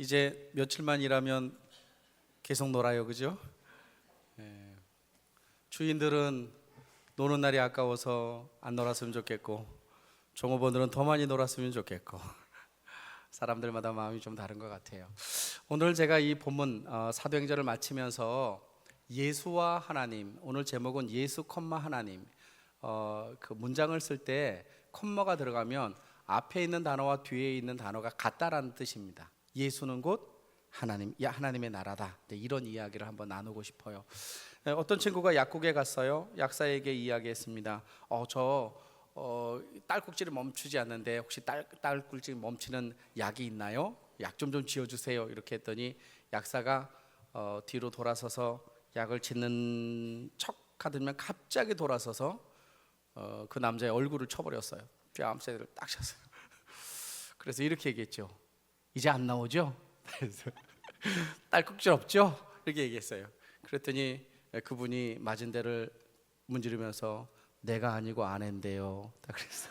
이제 며칠만 일하면 계속 놀아요, 그죠? 예. 주인들은 노는 날이 아까워서 안 놀았으면 좋겠고 종업원들은 더 많이 놀았으면 좋겠고 사람들마다 마음이 좀 다른 것 같아요. 오늘 제가 이 본문 어, 사도행전을 마치면서 예수와 하나님 오늘 제목은 예수 콤마 하나님 어, 그 문장을 쓸때 콤마가 들어가면 앞에 있는 단어와 뒤에 있는 단어가 같다라는 뜻입니다. 예수는 곧 하나님, 야 하나님의 나라다. 네, 이런 이야기를 한번 나누고 싶어요. 네, 어떤 친구가 약국에 갔어요. 약사에게 이야기했습니다. 어, 저 어, 딸꾹질이 멈추지 않는데 혹시 딸 딸꾹질 멈추는 약이 있나요? 약 좀 좀 지어주세요. 이렇게 했더니 약사가 어, 뒤로 돌아서서 약을 짓는 척 하더니만 갑자기 돌아서서 어, 그 남자의 얼굴을 쳐버렸어요. 뺨새를 딱 쳤어요. 그래서 이렇게 얘기했죠. 이제 안 나오죠? 그래서 딸꾹질 없죠? 이렇게 얘기했어요. 그랬더니 그분이 맞은 데를 문지르면서 내가 아니고 아낸데요. 딱 그랬어.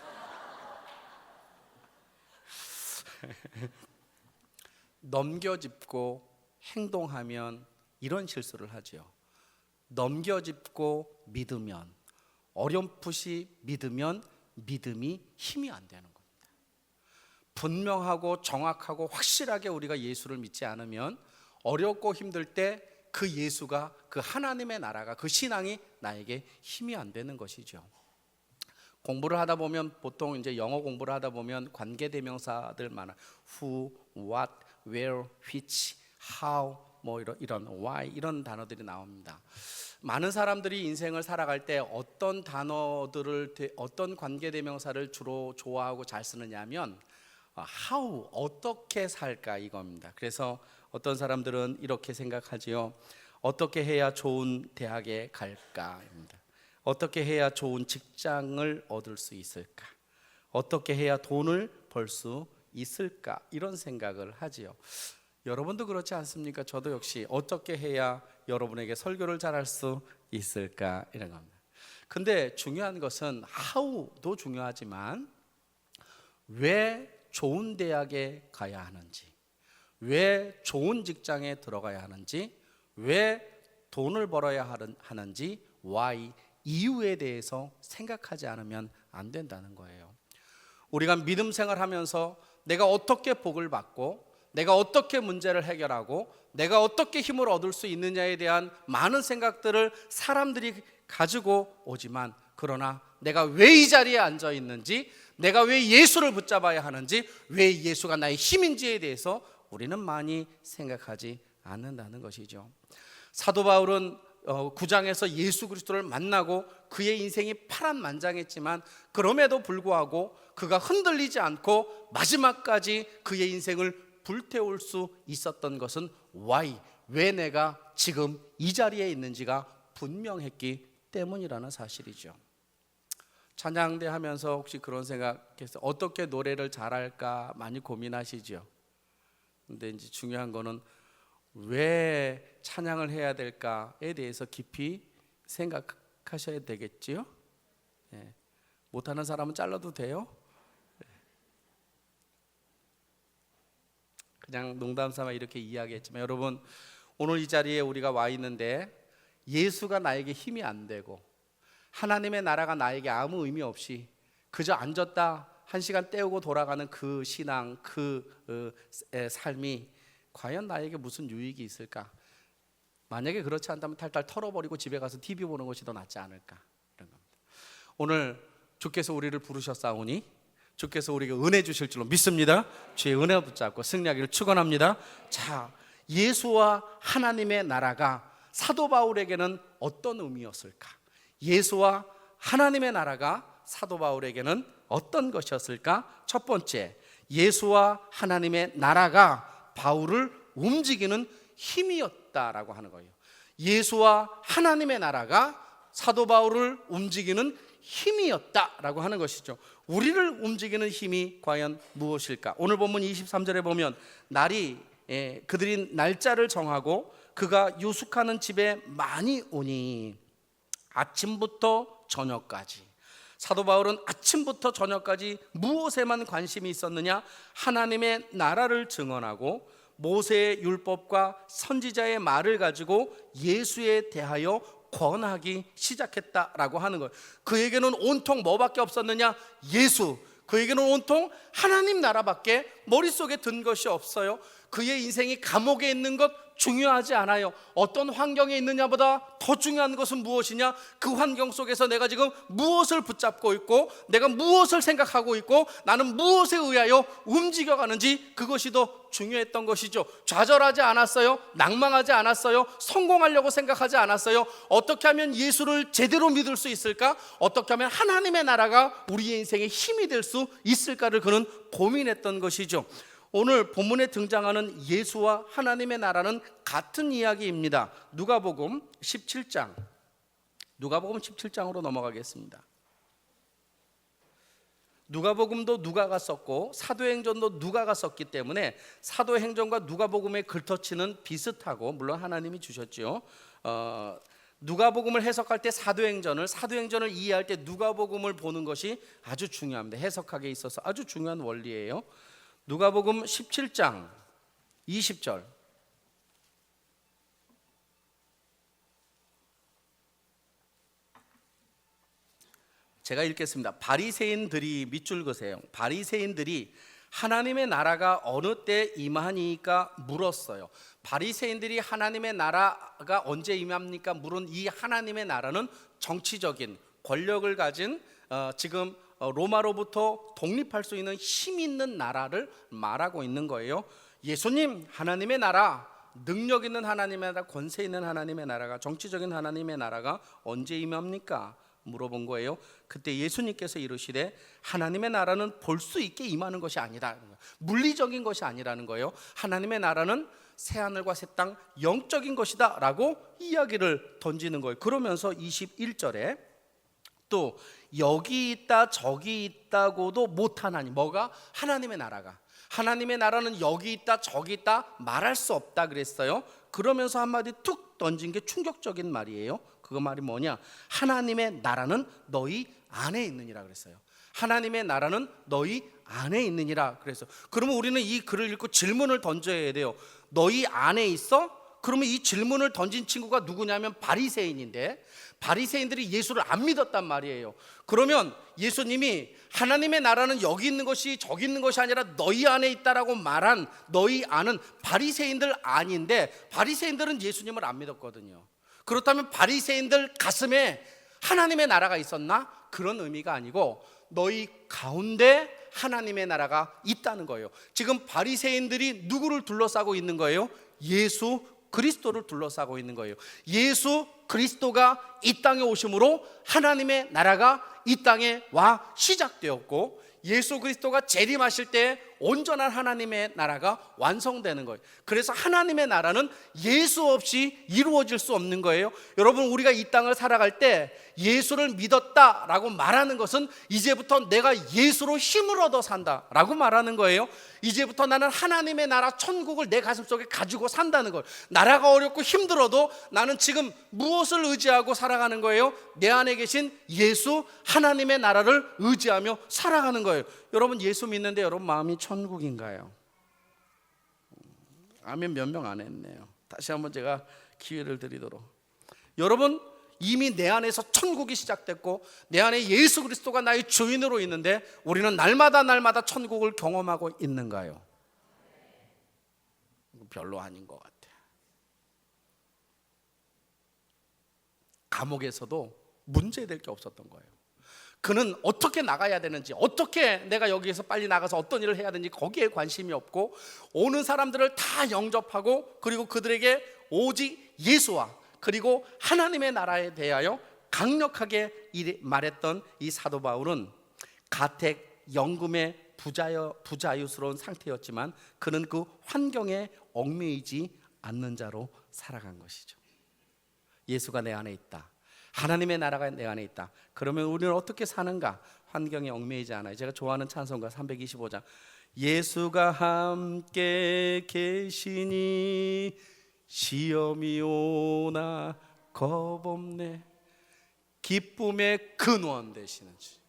넘겨짚고 행동하면 이런 실수를 하지요. 넘겨짚고 믿으면 어렴풋이 믿으면 믿음이 힘이 안 되는 겁니다. 분명하고 정확하고 확실하게 우리가 예수를 믿지 않으면 어렵고 힘들 때 그 예수가 그 하나님의 나라가 그 신앙이 나에게 힘이 안 되는 것이죠. 공부를 하다 보면 보통 이제 영어 공부를 하다 보면 관계 대명사들 많아. who, what, where, which, how 뭐 이런 이런 why 이런 단어들이 나옵니다. 많은 사람들이 인생을 살아갈 때 어떤 단어들을 대- 어떤 관계 대명사를 주로 좋아하고 잘 쓰느냐면 어, how 어떻게 살까 이겁니다. 그래서 어떤 사람들은 이렇게 생각하지요. 어떻게 해야 좋은 대학에 갈까입니다. 어떻게 해야 좋은 직장을 얻을 수 있을까? 어떻게 해야 돈을 벌 수 있을까? 이런 생각을 하지요. 여러분도 그렇지 않습니까? 저도 역시 어떻게 해야 여러분에게 설교를 잘할 수 있을까? 이런 겁니다. 근데 중요한 것은 how도 중요하지만 왜 좋은 대학에 가야 하는지, 왜 좋은 직장에 들어가야 하는지, 왜 돈을 벌어야 하는- 하는지, why 이유에 대해서 생각하지 않으면 안 된다는 거예요. 우리가 믿음 생활하면서 내가 어떻게 복을 받고 내가 어떻게 문제를 해결하고 내가 어떻게 힘을 얻을 수 있느냐에 대한 많은 생각들을 사람들이 가지고 오지만 그러나 내가 왜 이 자리에 앉아 있는지 내가 왜 예수를 붙잡아야 하는지 왜 예수가 나의 힘인지에 대해서 우리는 많이 생각하지 않는다는 것이죠. 사도 바울은 어, 구장에서 예수 그리스도를 만나고 그의 인생이 파란만장했지만 그럼에도 불구하고 그가 흔들리지 않고 마지막까지 그의 인생을 불태울 수 있었던 것은 why 왜 내가 지금 이 자리에 있는지가 분명했기 때문이라는 사실이죠. 찬양대 하면서 혹시 그런 생각했어요? 어떻게 노래를 잘할까 많이 고민하시죠. 근데 이제 중요한 거는 왜 찬양을 해야 될까에 대해서 깊이 생각하셔야 되겠지요. 예. 못하는 사람은 잘라도 돼요. 예. 그냥 농담 삼아 이렇게 이야기했지만 여러분 오늘 이 자리에 우리가 와 있는데 예수가 나에게 힘이 안 되고 하나님의 나라가 나에게 아무 의미 없이 그저 앉았다 한 시간 때우고 돌아가는 그 신앙 그 어, 에, 삶이 과연 나에게 무슨 유익이 있을까? 만약에 그렇지 않다면 탈탈 털어버리고 집에 가서 TV 보는 것이 더 낫지 않을까 이런 겁니다. 오늘 주께서 우리를 부르셨사오니 주께서 우리에게 은혜 주실 줄로 믿습니다. 주의 은혜 붙잡고 승리하기를 축원합니다. 자, 예수와 하나님의 나라가 사도 바울에게는 어떤 의미였을까? 예수와 하나님의 나라가 사도 바울에게는 어떤 것이었을까? 첫 번째, 예수와 하나님의 나라가 바울을 움직이는 힘이었다라고 하는 거예요. 예수와 하나님의 나라가 사도 바울을 움직이는 힘이었다라고 하는 것이죠. 우리를 움직이는 힘이 과연 무엇일까? 오늘 본문 23절에 보면 날이 예, 그들이 날짜를 정하고 그가 유숙하는 집에 많이 오니 아침부터 저녁까지 사도 바울은 아침부터 저녁까지 무엇에만 관심이 있었느냐? 하나님의 나라를 증언하고 모세의 율법과 선지자의 말을 가지고 예수에 대하여 권하기 시작했다라고 하는 거예요. 그에게는 온통 뭐밖에 없었느냐? 예수. 그에게는 온통 하나님 나라밖에 머릿속에 든 것이 없어요. 그의 인생이 감옥에 있는 것 중요하지 않아요. 어떤 환경에 있느냐보다 더 중요한 것은 무엇이냐? 그 환경 속에서 내가 지금 무엇을 붙잡고 있고 내가 무엇을 생각하고 있고 나는 무엇에 의하여 움직여가는지 그것이 더 중요했던 것이죠. 좌절하지 않았어요. 낭망하지 않았어요. 성공하려고 생각하지 않았어요. 어떻게 하면 예수를 제대로 믿을 수 있을까? 어떻게 하면 하나님의 나라가 우리의 인생의 힘이 될 수 있을까를 그는 고민했던 것이죠. 오늘 본문에 등장하는 예수와 하나님의 나라는 같은 이야기입니다. 누가복음 17장. 누가복음 17장으로 넘어가겠습니다. 누가복음도 누가가 썼고 사도행전도 누가가 썼기 때문에 사도행전과 누가복음의 글터치는 비슷하고 물론 하나님이 주셨죠. 어, 누가복음을 해석할 때 사도행전을 사도행전을 이해할 때 누가복음을 보는 것이 아주 중요합니다. 해석하기에 있어서 아주 중요한 원리예요. 누가복음 17장 20절 제가 읽겠습니다. 바리새인들이 밑줄 그세요. 바리새인들이 하나님의 나라가 어느 때 임하니까 물었어요. 바리새인들이 하나님의 나라가 언제 임합니까? 물은 이 하나님의 나라는 정치적인 권력을 가진 어, 지금 어, 로마로부터 독립할 수 있는 힘 있는 나라를 말하고 있는 거예요. 예수님 하나님의 나라 능력 있는 하나님의 나라 권세 있는 하나님의 나라가 정치적인 하나님의 나라가 언제 임합니까? 물어본 거예요. 그때 예수님께서 이르시되 하나님의 나라는 볼 수 있게 임하는 것이 아니다. 물리적인 것이 아니라는 거예요. 하나님의 나라는 새 하늘과 새 땅 영적인 것이다라고 이야기를 던지는 거예요. 그러면서 21절에 또 여기 있다 저기 있다고도 못하나니 뭐가 하나님의 나라가 하나님의 나라는 여기 있다 저기 있다 말할 수 없다 그랬어요. 그러면서 한마디 툭 던진 게 충격적인 말이에요. 그거 말이 뭐냐? 하나님의 나라는 너희 안에 있느니라 그랬어요. 하나님의 나라는 너희 안에 있느니라 그래서 그러면 우리는 이 글을 읽고 질문을 던져야 돼요. 너희 안에 있어? 그러면 이 질문을 던진 친구가 누구냐면 바리새인인데 바리새인들이 예수를 안 믿었단 말이에요. 그러면 예수님이 하나님의 나라는 여기 있는 것이 저기 있는 것이 아니라 너희 안에 있다라고 말한 너희 안은 바리새인들 아닌데 바리새인들은 예수님을 안 믿었거든요. 그렇다면 바리새인들 가슴에 하나님의 나라가 있었나? 그런 의미가 아니고 너희 가운데 하나님의 나라가 있다는 거예요. 지금 바리새인들이 누구를 둘러싸고 있는 거예요? 예수 그리스도를 둘러싸고 있는 거예요. 예수 그리스도가 이 땅에 오심으로 하나님의 나라가 이 땅에 와 시작되었고 예수 그리스도가 재림하실 때 온전한 하나님의 나라가 완성되는 거예요. 그래서 하나님의 나라는 예수 없이 이루어질 수 없는 거예요. 여러분 우리가 이 땅을 살아갈 때 예수를 믿었다라고 말하는 것은 이제부터 내가 예수로 힘을 얻어 산다라고 말하는 거예요. 이제부터 나는 하나님의 나라 천국을 내 가슴속에 가지고 산다는 거예요. 나라가 어렵고 힘들어도 나는 지금 무엇을 의지하고 살아가는 거예요? 내 안에 계신 예수 하나님의 나라를 의지하며 살아가는 거예요. 여러분 예수 믿는데 여러분 마음이 천국인가요? 아멘 몇 명 안 했네요. 다시 한번 제가 기회를 드리도록. 여러분 이미 내 안에서 천국이 시작됐고 내 안에 예수 그리스도가 나의 주인으로 있는데 우리는 날마다 날마다 천국을 경험하고 있는가요? 별로 아닌 것 같아. 감옥에서도 문제될 게 없었던 거예요. 그는 어떻게 나가야 되는지, 어떻게 내가 여기에서 빨리 나가서 어떤 일을 해야 되는지 거기에 관심이 없고 오는 사람들을 다 영접하고 그리고 그들에게 오직 예수와 그리고 하나님의 나라에 대하여 강력하게 말했던 이 사도 바울은 가택 연금의 부자여 부자유스러운 상태였지만 그는 그 환경에 얽매이지 않는 자로 살아간 것이죠. 예수가 내 안에 있다. 하나님의 나라가 내 안에 있다. 그러면 우리는 어떻게 사는가? 환경에 얽매이지 않아요. 제가 좋아하는 찬송가 325장. 예수가 함께 계시니 시험이 오나 겁 없네. 기쁨의 근원 되시는지.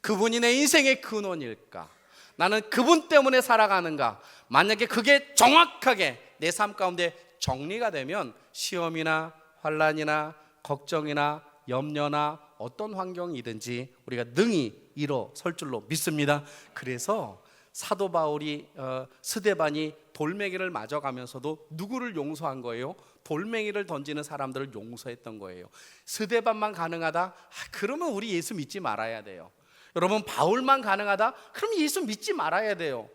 그분이 내 인생의 근원일까? 나는 그분 때문에 살아가는가? 만약에 그게 정확하게 내 삶 가운데 정리가 되면 시험이나 환란이나 걱정이나 염려나 어떤 환경이든지 우리가 능히 일어설 줄로 믿습니다. 그래서 사도 바울이 어, 스데반이 돌멩이를 맞아가면서도 누구를 용서한 거예요? 돌멩이를 던지는 사람들을 용서했던 거예요. 스데반만 가능하다? 아, 그러면 우리 예수 믿지 말아야 돼요. 여러분 바울만 가능하다? 그럼 예수 믿지 말아야 돼요.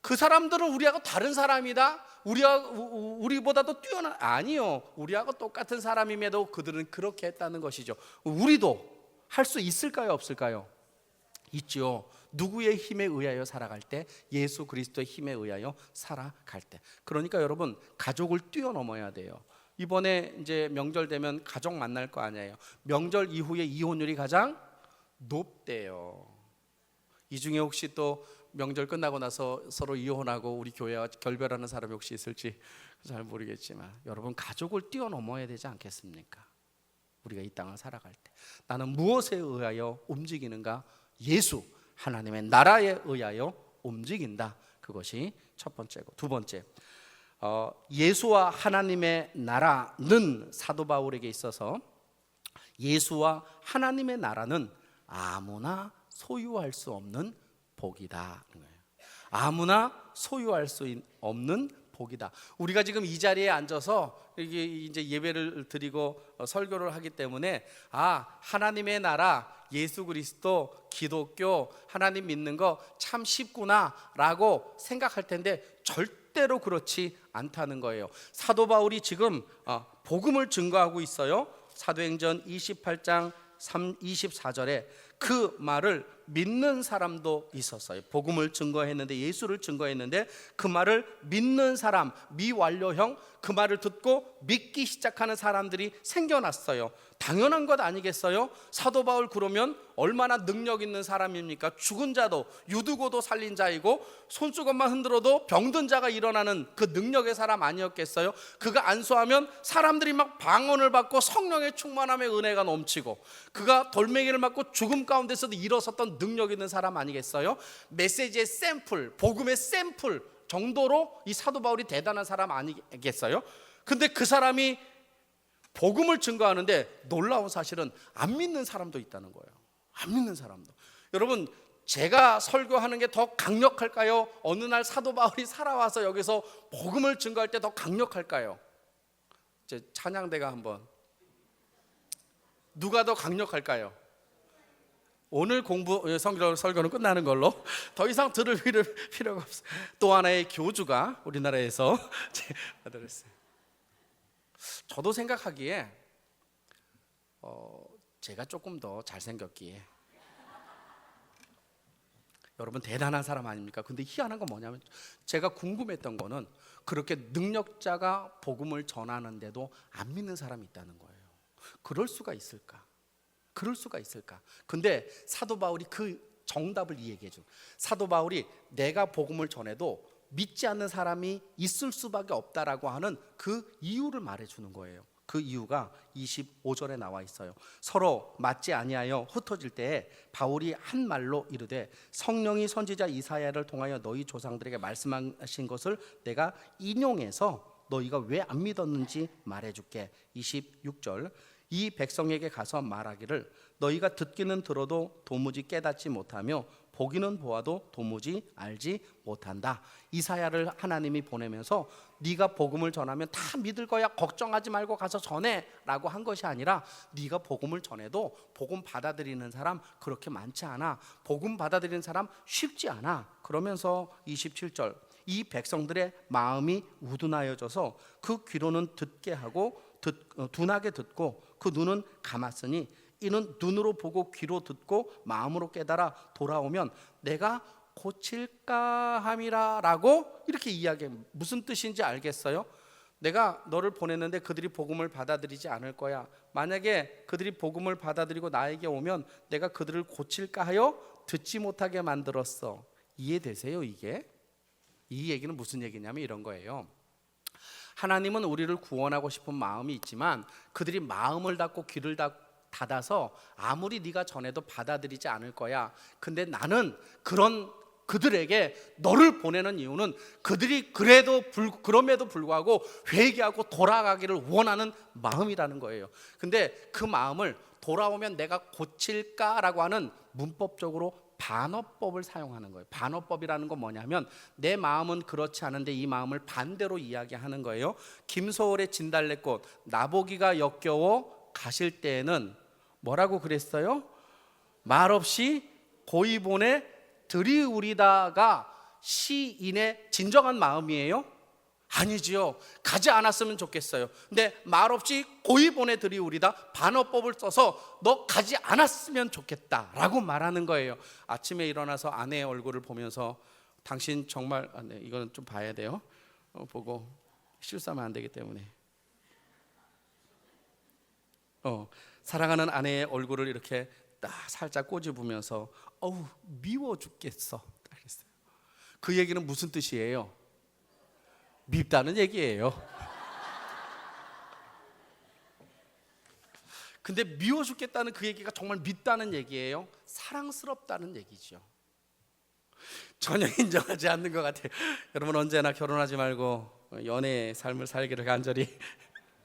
그 사람들은 우리하고 다른 사람이다. 우리하 우리보다도 뛰어난 아니요. 우리하고 똑같은 사람임에도 그들은 그렇게 했다는 것이죠. 우리도 할 수 있을까요, 없을까요? 있죠. 누구의 힘에 의하여 살아갈 때 예수 그리스도의 힘에 의하여 살아갈 때. 그러니까 여러분 가족을 뛰어넘어야 돼요. 이번에 이제 명절 되면 가족 만날 거 아니에요. 명절 이후에 이혼율이 가장 높대요. 이 중에 혹시 또 명절 끝나고 나서 서로 이혼하고 우리 교회와 결별하는 사람이 혹시 있을지 잘 모르겠지만 여러분 가족을 뛰어넘어야 되지 않겠습니까? 우리가 이 땅을 살아갈 때 나는 무엇에 의하여 움직이는가? 예수 하나님의 나라에 의하여 움직인다. 그것이 첫 번째고 두 번째 어, 예수와 하나님의 나라는 사도 바울에게 있어서 예수와 하나님의 나라는 아무나 소유할 수 없는 복이다. 아무나 소유할 수 없는 복이다. 우리가 지금 이 자리에 앉아서 이게 이제 예배를 드리고 어, 설교를 하기 때문에 아 하나님의 나라 예수 그리스도 기독교 하나님 믿는 거 참 쉽구나라고 생각할 텐데 절대로 그렇지 않다는 거예요. 사도 바울이 지금 어, 복음을 증거하고 있어요. 사도행전 28장 3, 24절에 그 말을 믿는 사람도 있었어요. 복음을 증거했는데 예수를 증거했는데 그 말을 믿는 사람 미완료형 그 말을 듣고 믿기 시작하는 사람들이 생겨났어요. 당연한 것 아니겠어요? 사도 바울 그러면 얼마나 능력 있는 사람입니까? 죽은 자도 유두고도 살린 자이고 손수건만 흔들어도 병든 자가 일어나는 그 능력의 사람 아니었겠어요? 그가 안수하면 사람들이 막 방언을 받고 성령의 충만함의 은혜가 넘치고 그가 돌멩이를 맞고 죽음 가운데서도 일어섰던 능력 있는 사람 아니겠어요? 메시지의 샘플, 복음의 샘플 정도로 이 사도 바울이 대단한 사람 아니겠어요? 근데 그 사람이 복음을 증거하는데 놀라운 사실은 안 믿는 사람도 있다는 거예요. 안 믿는 사람도. 여러분 제가 설교하는 게 더 강력할까요? 어느 날 사도 바울이 살아와서 여기서 복음을 증거할 때 더 강력할까요? 이제 찬양대가 한번 누가 더 강력할까요? 오늘 공부 성경 설교는 끝나는 걸로 더 이상 들을 필요가 없어요. 또 하나의 교주가 우리나라에서 받았어요. 저도 생각하기에 어, 제가 조금 더 잘생겼기에 여러분 대단한 사람 아닙니까? 근데 희한한 건 뭐냐면 제가 궁금했던 거는 그렇게 능력자가 복음을 전하는데도 안 믿는 사람이 있다는 거예요. 그럴 수가 있을까? 그럴 수가 있을까? 근데 사도 바울이 그 정답을 이야기해 줘. 사도 바울이 내가 복음을 전해도 믿지 않는 사람이 있을 수밖에 없다라고 하는 그 이유를 말해 주는 거예요. 그 이유가 25절에 나와 있어요. 서로 맞지 아니하여 흩어질 때에 바울이 한 말로 이르되 성령이 선지자 이사야를 통하여 너희 조상들에게 말씀하신 것을 내가 인용해서 너희가 왜 안 믿었는지 말해 줄게. 26절 이 백성에게 가서 말하기를 너희가 듣기는 들어도 도무지 깨닫지 못하며 보기는 보아도 도무지 알지 못한다. 이사야를 하나님이 보내면서 네가 복음을 전하면 다 믿을 거야. 걱정하지 말고 가서 전해라고 한 것이 아니라 네가 복음을 전해도 복음 받아들이는 사람 그렇게 많지 않아. 복음 받아들이는 사람 쉽지 않아. 그러면서 27절 이 백성들의 마음이 우둔하여져서 그 귀로는 듣게 하고 듣, 어, 둔하게 듣고 그 눈은 감았으니 이는 눈으로 보고 귀로 듣고 마음으로 깨달아 돌아오면 내가 고칠까 함이라라고 이렇게 이야기해 무슨 뜻인지 알겠어요? 내가 너를 보냈는데 그들이 복음을 받아들이지 않을 거야. 만약에 그들이 복음을 받아들이고 나에게 오면 내가 그들을 고칠까 하여 듣지 못하게 만들었어. 이해되세요, 이게? 이 얘기는 무슨 얘기냐면 이런 거예요. 하나님은 우리를 구원하고 싶은 마음이 있지만 그들이 마음을 닫고 귀를 닫아서 아무리 네가 전해도 받아들이지 않을 거야. 근데 나는 그런 그들에게 너를 보내는 이유는 그들이 그래도 불, 그럼에도 불구하고 회개하고 돌아가기를 원하는 마음이라는 거예요. 근데 그 마음을 돌아오면 내가 고칠까라고 하는 문법적으로 반어법을 사용하는 거예요. 반어법이라는 건 뭐냐면 내 마음은 그렇지 않은데 이 마음을 반대로 이야기하는 거예요. 김소월의 진달래꽃 나보기가 역겨워 가실 때에는 뭐라고 그랬어요? 말없이 고이본에 들이우리다가 시인의 진정한 마음이에요? 아니지요. 가지 않았으면 좋겠어요. 근데 말없이 고이본에 들이우리다 반어법을 써서 너 가지 않았으면 좋겠다라고 말하는 거예요. 아침에 일어나서 아내의 얼굴을 보면서 당신 정말 아, 네, 이거는 좀 봐야 돼요. 어, 보고 실수하면 안 되기 때문에. 어, 사랑하는 아내의 얼굴을 이렇게 딱 살짝 꼬집으면서 어우 미워 죽겠어. 그 얘기는 무슨 뜻이에요? 밉다는 얘기예요. 근데 미워 죽겠다는 그 얘기가 정말 밉다는 얘기예요. 사랑스럽다는 얘기죠. 전혀 인정하지 않는 것 같아요. 여러분 언제나 결혼하지 말고 연애의 삶을 살기를 간절히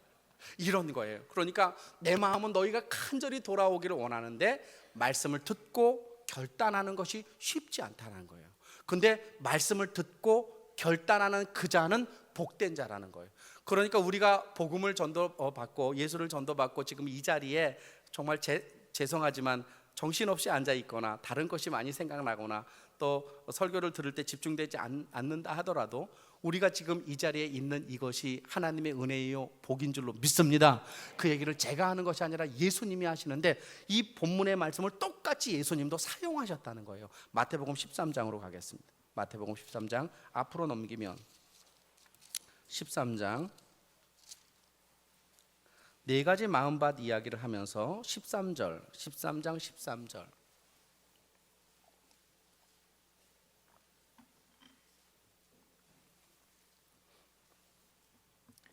이런 거예요. 그러니까 내 마음은 너희가 간절히 돌아오기를 원하는데 말씀을 듣고 결단하는 것이 쉽지 않다는 거예요. 근데 말씀을 듣고 결단하는 그 자는 복된 자라는 거예요. 그러니까 우리가 복음을 전도 어, 받고 예수를 전도받고 지금 이 자리에 정말 제, 죄송하지만 정신없이 앉아 있거나 다른 것이 많이 생각나거나 또 설교를 들을 때 집중되지 않, 않는다 하더라도 우리가 지금 이 자리에 있는 이것이 하나님의 은혜요 복인 줄로 믿습니다. 그 얘기를 제가 하는 것이 아니라 예수님이 하시는데 이 본문의 말씀을 똑같이 예수님도 사용하셨다는 거예요. 마태복음 13장으로 가겠습니다. 마태복음 13장 앞으로 넘기면 13장 네 가지 마음밭 이야기를 하면서 13절, 13장 13절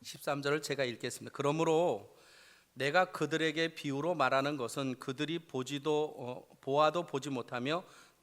13절을 제가 읽겠습니다. 그러므로 내가 그들에게 비유로 말하는 것은 그들이 보지도 어, 보아도 보지 못하며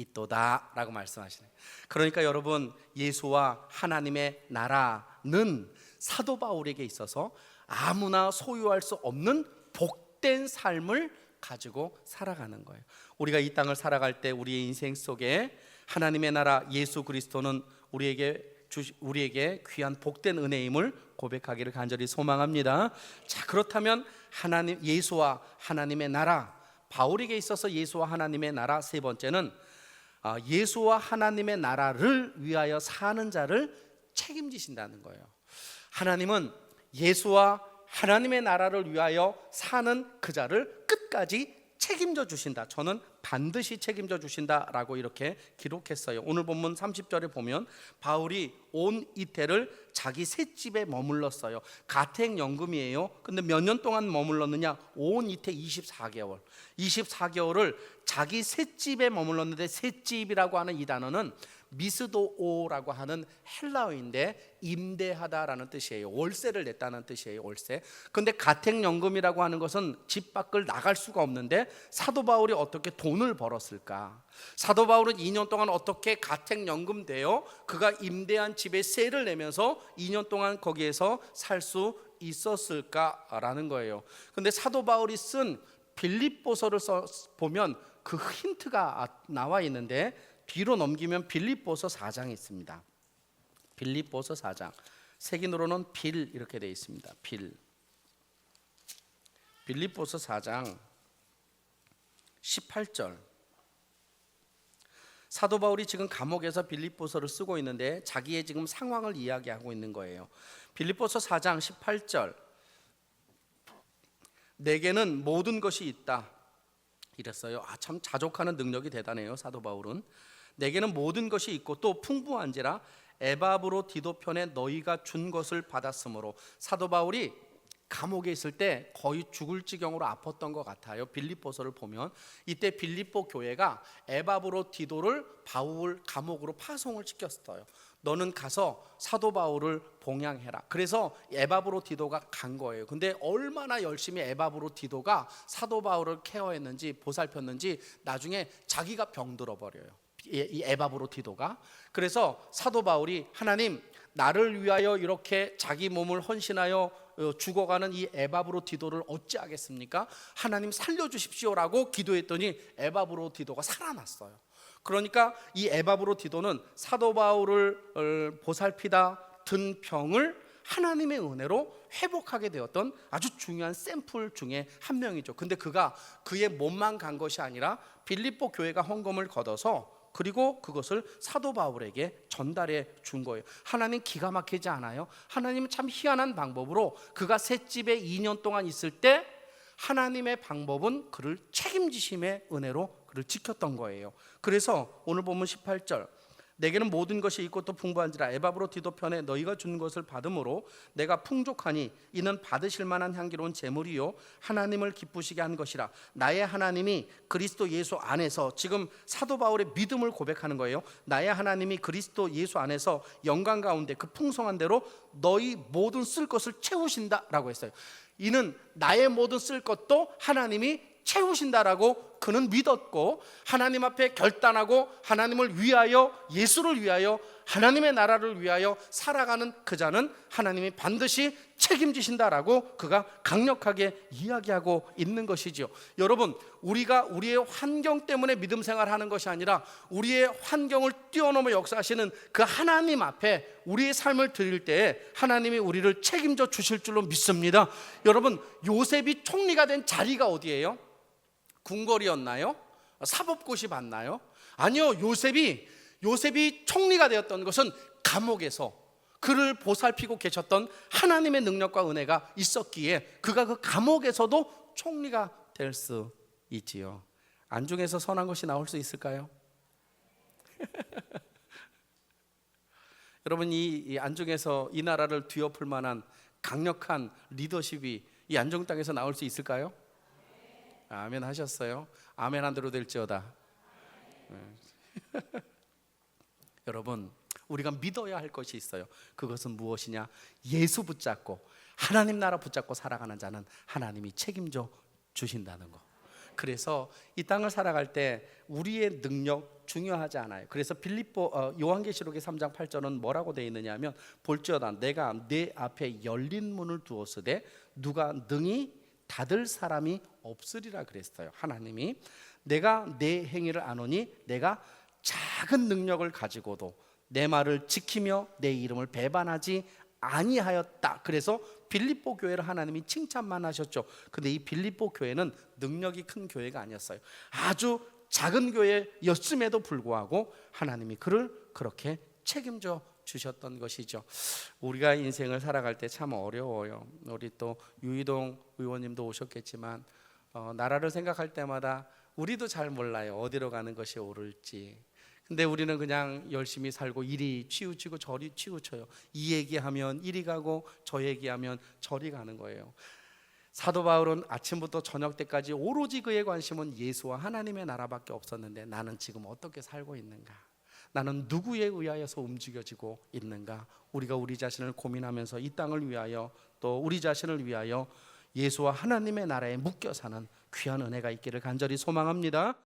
있도다라고 말씀하시네. 그러니까 여러분 예수와 하나님의 나라는 사도 바울에게 있어서 아무나 소유할 수 없는 복된 삶을 가지고 살아가는 거예요. 우리가 이 땅을 살아갈 때 우리의 인생 속에 하나님의 나라 예수 그리스도는 우리에게 주시, 우리에게 귀한 복된 은혜임을 고백하기를 간절히 소망합니다. 자 그렇다면 하나님 예수와 하나님의 나라 바울에게 있어서 예수와 하나님의 나라 세 번째는 아, 예수와 하나님의 나라를 위하여 사는 자를 책임지신다는 거예요. 하나님은 예수와 하나님의 나라를 위하여 사는 그 자를 끝까지 책임져 주신다. 저는 반드시 책임져 주신다라고 이렇게 기록했어요. 오늘 본문 30절에 보면 바울이 온 이태를 자기 셋집에 머물렀어요. 가택 연금이에요. 근데 몇 년 동안 머물렀느냐? 온 이태 24개월. 24개월을 자기 셋집에 머물렀는데 셋집이라고 하는 이 단어는 미스도오라고 하는 헬라어인데 임대하다라는 뜻이에요. 월세를 냈다는 뜻이에요. 월세. 근데 가택연금이라고 하는 것은 집 밖을 나갈 수가 없는데 사도 바울이 어떻게 돈을 벌었을까? 사도 바울은 2년 동안 어떻게 가택연금 되어 그가 임대한 집에 세를 내면서 2년 동안 거기에서 살 수 있었을까라는 거예요. 근데 사도 바울이 쓴 빌립보서를 보면 그 힌트가 나와 있는데 뒤로 넘기면 빌립보서 4장이 있습니다. 빌립보서 4장. 색인으로는 빌 이렇게 되어 있습니다. 빌. 빌립보서 4장 18절. 사도 바울이 지금 감옥에서 빌립보서를 쓰고 있는데 자기의 지금 상황을 이야기하고 있는 거예요. 빌립보서 4장 18절. 내게는 모든 것이 있다. 이랬어요. 아 참 자족하는 능력이 대단해요. 사도 바울은 내게는 모든 것이 있고 또 풍부한지라 에바브로 디도편에 너희가 준 것을 받았으므로 사도 바울이 감옥에 있을 때 거의 죽을 지경으로 아팠던 것 같아요. 빌립보서를 보면 이때 빌립보 교회가 에바브로 디도를 바울 감옥으로 파송을 시켰어요. 너는 가서 사도 바울을 봉양해라. 그래서 에바브로 디도가 간 거예요. 근데 얼마나 열심히 에바브로 디도가 사도 바울을 케어했는지 보살폈는지 나중에 자기가 병들어 버려요. 이- 이 에바브로 디도가 그래서 사도 바울이 하나님 나를 위하여 이렇게 자기 몸을 헌신하여 어, 죽어가는 이 에바브로 디도를 어찌하겠습니까? 하나님 살려주십시오라고 기도했더니 에바브로 디도가 살아났어요. 그러니까 이 에바브로 디도는 사도 바울을 어, 보살피다 든 병을 하나님의 은혜로 회복하게 되었던 아주 중요한 샘플 중에 한 명이죠. 근데 그가 그의 몸만 간 것이 아니라 빌립보 교회가 헌금을 걷어서 그리고 그것을 사도 바울에게 전달해 준 거예요. 하나님 기가 막히지 않아요? 하나님은 참 희한한 방법으로 그가 셋집에 2년 동안 있을 때 하나님의 방법은 그를 책임지심의 은혜로 그를 지켰던 거예요. 그래서 오늘 보면 18절 내게는 모든 것이 있고 또 풍부한지라. 에바브로 디도 편에 너희가 준 것을 받음으로 내가 풍족하니 이는 받으실 만한 향기로운 제물이요. 하나님을 기쁘시게 한 것이라. 나의 하나님이 그리스도 예수 안에서 지금 사도 바울의 믿음을 고백하는 거예요. 나의 하나님이 그리스도 예수 안에서 영광 가운데 그 풍성한 대로 너희 모든 쓸 것을 채우신다라고 했어요. 이는 나의 모든 쓸 것도 하나님이 채우신다라고 그는 믿었고 하나님 앞에 결단하고 하나님을 위하여 예수를 위하여 하나님의 나라를 위하여 살아가는 그 자는 하나님이 반드시 책임지신다라고 그가 강력하게 이야기하고 있는 것이지요. 여러분, 우리가 우리의 환경 때문에 믿음 생활하는 것이 아니라 우리의 환경을 뛰어넘어 역사하시는 그 하나님 앞에 우리의 삶을 드릴 때에 하나님이 우리를 책임져 주실 줄로 믿습니다. 여러분, 요셉이 총리가 된 자리가 어디예요? 궁궐이었나요? 사법고시 맞나요? 아니요. 요셉이 요셉이 총리가 되었던 것은 감옥에서 그를 보살피고 계셨던 하나님의 능력과 은혜가 있었기에 그가 그 감옥에서도 총리가 될 수 있지요. 안중에서 선한 것이 나올 수 있을까요? 여러분 이, 이 안중에서 이 나라를 뒤엎을 만한 강력한 리더십이 이 안중 땅에서 나올 수 있을까요? 아멘 하셨어요? 아멘 한 대로 될지어다. 네. 여러분, 우리가 믿어야 할 것이 있어요. 그것은 무엇이냐? 예수 붙잡고 하나님 나라 붙잡고 살아가는 자는 하나님이 책임져 주신다는 거. 그래서 이 땅을 살아갈 때 우리의 능력 중요하지 않아요. 그래서 빌립보 어, 요한계시록의 3장 8절은 뭐라고 되어 있느냐면 볼지어다 내가 내 앞에 열린 문을 두었으되 누가 능히 닫을 사람이 없으리라 그랬어요. 하나님이 내가 내 행위를 아노니 내가 작은 능력을 가지고도 내 말을 지키며 내 이름을 배반하지 아니하였다. 그래서 빌립보 교회를 하나님이 칭찬만 하셨죠. 근데 이 빌립보 교회는 능력이 큰 교회가 아니었어요. 아주 작은 교회였음에도 불구하고 하나님이 그를 그렇게 책임져 주셨던 것이죠. 우리가 인생을 살아갈 때 참 어려워요. 우리 또 유이동 의원님도 오셨겠지만 어, 나라를 생각할 때마다 우리도 잘 몰라요. 어디로 가는 것이 옳을지. 근데 우리는 그냥 열심히 살고 이리 치우치고 저리 치우쳐요. 이 얘기하면 이리 가고 저 얘기하면 저리 가는 거예요. 사도 바울은 아침부터 저녁 때까지 오로지 그의 관심은 예수와 하나님의 나라밖에 없었는데 나는 지금 어떻게 살고 있는가? 나는 누구에 의하여서 움직여지고 있는가? 우리가 우리 자신을 고민하면서 이 땅을 위하여 또 우리 자신을 위하여 예수와 하나님의 나라에 묶여 사는 귀한 은혜가 있기를 간절히 소망합니다.